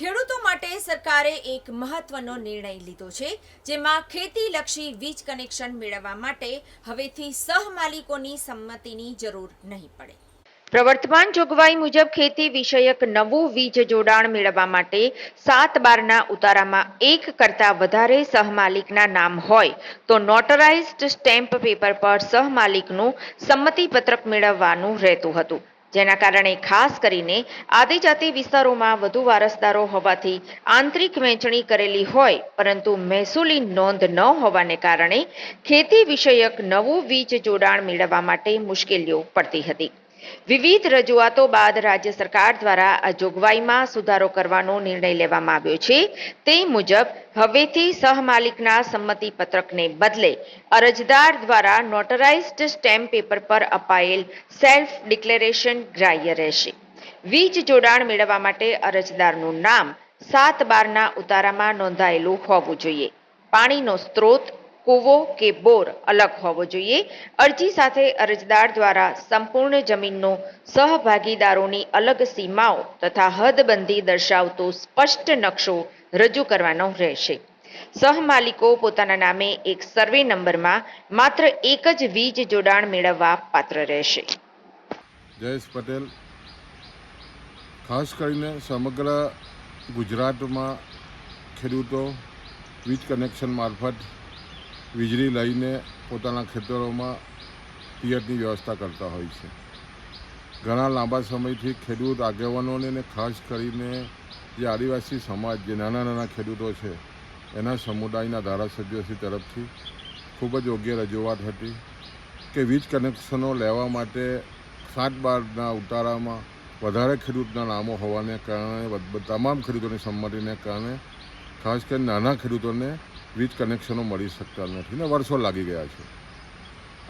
ખેડૂતો માટે સરકારે એક મહત્વનો નિર્ણય લીધો છે, જેમાં ખેતીલક્ષી વીજ કનેક્શન મેળવવા માટે હવેથી સહમાલિકોની સંમતિની જરૂર નહીં પડે. પ્રવર્તમાન જોગવાઈ મુજબ ખેતી વિષયક નવું વીજ જોડાણ મેળવવા માટે સાત બારના ઉતારામાં એક કરતાં વધારે સહમાલિકના નામ હોય, તો નોટરાઇઝ્ડ સ્ટેમ્પ પેપર પર સહમાલિકનું સંમતિપત્રક મેળવવાનું રહેતું હતું. જેના કારણે ખાસ કરીને આદિજાતિ વિસ્તારોમાં વધુ વારસદારો હોવાથી આંતરિક વહેંચણી કરેલી હોય, પરંતુ મહેસૂલી નોંધ ન હોવાને કારણે ખેતી વિષયક નવું વીજ જોડાણ મેળવવા માટે મુશ્કેલીઓ પડતી હતી. વિવિધ રજૂઆતો બાદ રાજ્ય સરકાર દ્વારા આ જોગવાઈમાં સુધારો કરવાનો નિર્ણય લેવામાં આવ્યો છે. તે મુજબ, હવેથી સહમાલિકના સંમતિ પત્રકને બદલે અરજદાર દ્વારા નોટરાઇઝ્ડ સ્ટેમ્પ પેપર પર અપાયેલ સેલ્ફ ડિક્લેરેશન ગ્રાહ્ય રહેશે. વીજ જોડાણ મેળવવા માટે અરજદારનું નામ સાત બારના ઉતારામાં નોંધાયેલું હોવું જોઈએ. પાણીનો સ્ત્રોત કૂવો કે બોર અલગ હોવો જોઈએ. અરજી સાથે અરજદાર દ્વારા સંપૂર્ણ જમીનનો સહભાગીદારોની અલગ સીમાઓ તથા હદબંધી દર્શાવતો સ્પષ્ટ નકશો રજૂ કરવાનો રહેશે. સહમાલિકો પોતાના નામે એક સર્વે નંબરમાં માત્ર એક જ વીજ જોડાણ મેળવવા પાત્ર રહેશે. જયેશ પટેલ. ખાસ કરીને સમગ્ર ગુજરાતમાં ખેડૂતો વીજ કનેક્શન મારફત વીજળી લઈને પોતાના ખેતરોમાં પિયતની વ્યવસ્થા કરતા હોય છે. ઘણા લાંબા સમયથી ખેડૂત આગેવાનોને ને ખાસ કરીને જે આદિવાસી સમાજ, જે નાના નાના ખેડૂતો છે, એના સમુદાયના ધારાસભ્યોશ્રી તરફથી ખૂબ જ યોગ્ય રજૂઆત હતી કે વીજ કનેક્શનો લેવા માટે સાત બારના ઉતારામાં વધારે ખેડૂતના નામો હોવાને કારણે તમામ ખેડૂતોની સંમતિને કારણે, ખાસ કરીને નાના ખેડૂતોને વીજ કનેક્શનો મળી શકતા નથી ને વર્ષો લાગી ગયા છે.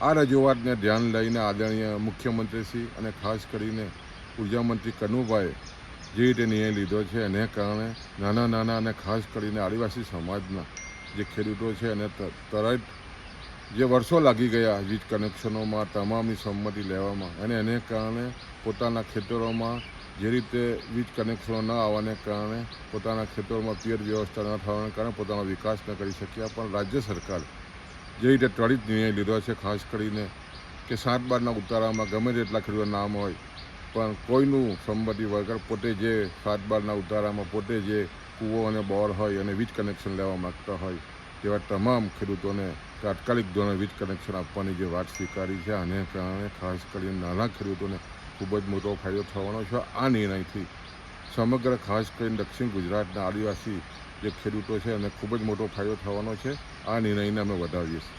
આ રજૂઆતને ધ્યાન લઈને આદરણીય મુખ્યમંત્રીશ્રી અને ખાસ કરીને ઉર્જામંત્રી કનુભાઈ જે રીતે નિર્ણય લીધો છે એને કારણે નાના નાના અને ખાસ કરીને આદિવાસી સમાજના જે ખેડૂતો છે એને તરત જે વર્ષો લાગી ગયા વીજ કનેક્શનોમાં તમામની સંમતિ લેવામાં અને એને કારણે પોતાના ખેતરોમાં જે રીતે વીજ કનેક્શનો ન આવવાને કારણે પોતાના ખેતરોમાં પિયર વ્યવસ્થા ન થવાને કારણે પોતાનો વિકાસ ન કરી શક્યા, પણ રાજ્ય સરકાર જે રીતે ત્વરિત નિર્ણય લીધો છે, ખાસ કરીને કે સાત બારના ઉતારામાં ગમે તેટલા ખેડૂતો નામ હોય, પણ કોઈનું સંમતિ વગર પોતે જે સાત બારના ઉતારામાં પોતે જે કૂવો અને બોર હોય અને વીજ કનેક્શન લેવા માગતા હોય, તેવા તમામ ખેડૂતોને તાત્કાલિક ધોરણે વીજ કનેક્શન આપવાની જે વાત સ્વીકારી છે, આને કારણે ખાસ કરીને નાના ખેડૂતોને ખૂબ જ મોટો ફાયદો થવાનો છે. આ નિર્ણયથી સમગ્ર ખાસ કરીને દક્ષિણ ગુજરાતના આદિવાસી જે ખેડૂતો છે એને ખૂબ જ મોટો ફાયદો થવાનો છે. આ નિર્ણયને અમે વધાવીએ છીએ.